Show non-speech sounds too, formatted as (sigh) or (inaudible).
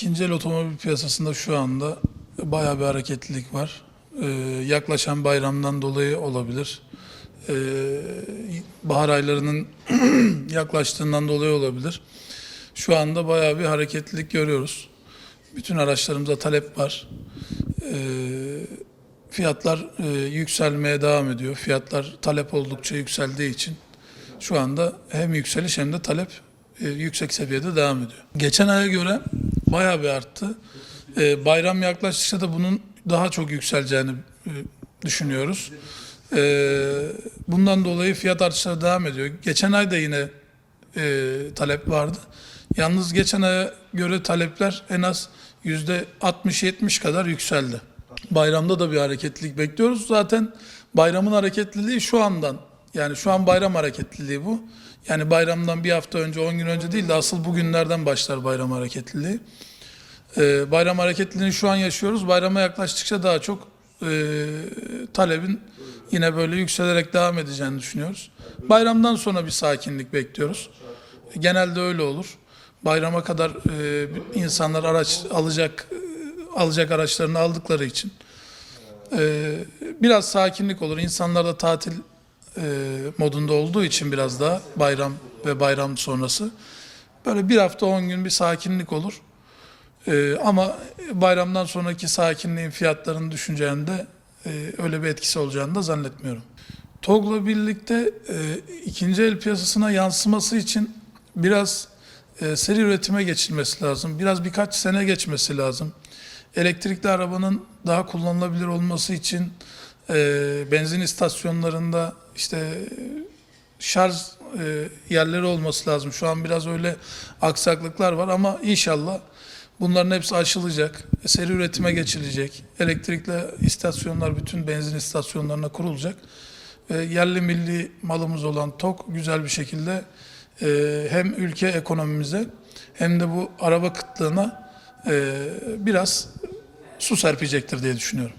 İkinci el otomobil piyasasında şu anda bayağı bir hareketlilik var. Ee, yaklaşan bayramdan dolayı olabilir. Ee, bahar aylarının (clears throat) yaklaştığından dolayı olabilir. Şu anda bayağı bir hareketlilik görüyoruz. Bütün araçlarımıza talep var. Ee, fiyatlar e, yükselmeye devam ediyor. Fiyatlar talep oldukça yükseldiği için şu anda hem yükseliş hem de talep e, yüksek seviyede devam ediyor. Geçen aya göre bayağı bir arttı. E, bayram yaklaştıkça da bunun daha çok yükseleceğini e, düşünüyoruz. E, bundan dolayı fiyat artışları devam ediyor. Geçen ay da yine e, talep vardı. Yalnız geçen aya göre talepler en az yüzde 60-70 kadar yükseldi. Bayramda da bir hareketlilik bekliyoruz. Zaten bayramın hareketliliği şu andan. Yani şu an bayram hareketliliği bu. Yani bayramdan bir hafta önce, 10 gün önce değil de asıl bugünlerden başlar bayram hareketliliği. Ee, bayram hareketliliğini şu an yaşıyoruz. Bayrama yaklaştıkça daha çok e, talebin yine böyle yükselerek devam edeceğini düşünüyoruz. Bayramdan sonra bir sakinlik bekliyoruz. Genelde öyle olur. Bayrama kadar e, insanlar araç alacak alacak araçlarını aldıkları için e, biraz sakinlik olur. İnsanlar da tatil e, modunda olduğu için biraz daha bayram ve bayram sonrası böyle bir hafta 10 gün bir sakinlik olur. E, ama bayramdan sonraki sakinliğin fiyatlarını düşüneceğinde e, öyle bir etkisi olacağını da zannetmiyorum. TOG'la birlikte e, ikinci el piyasasına yansıması için biraz e, seri üretime geçilmesi lazım. Biraz birkaç sene geçmesi lazım. Elektrikli arabanın daha kullanılabilir olması için e, benzin istasyonlarında işte e, şarj e, yerleri olması lazım. Şu an biraz öyle aksaklıklar var ama inşallah bunların hepsi aşılacak. Seri üretime geçilecek. Elektrikli istasyonlar bütün benzin istasyonlarına kurulacak. E, yerli milli malımız olan TOK güzel bir şekilde e, hem ülke ekonomimize hem de bu araba kıtlığına e, biraz su serpecektir diye düşünüyorum.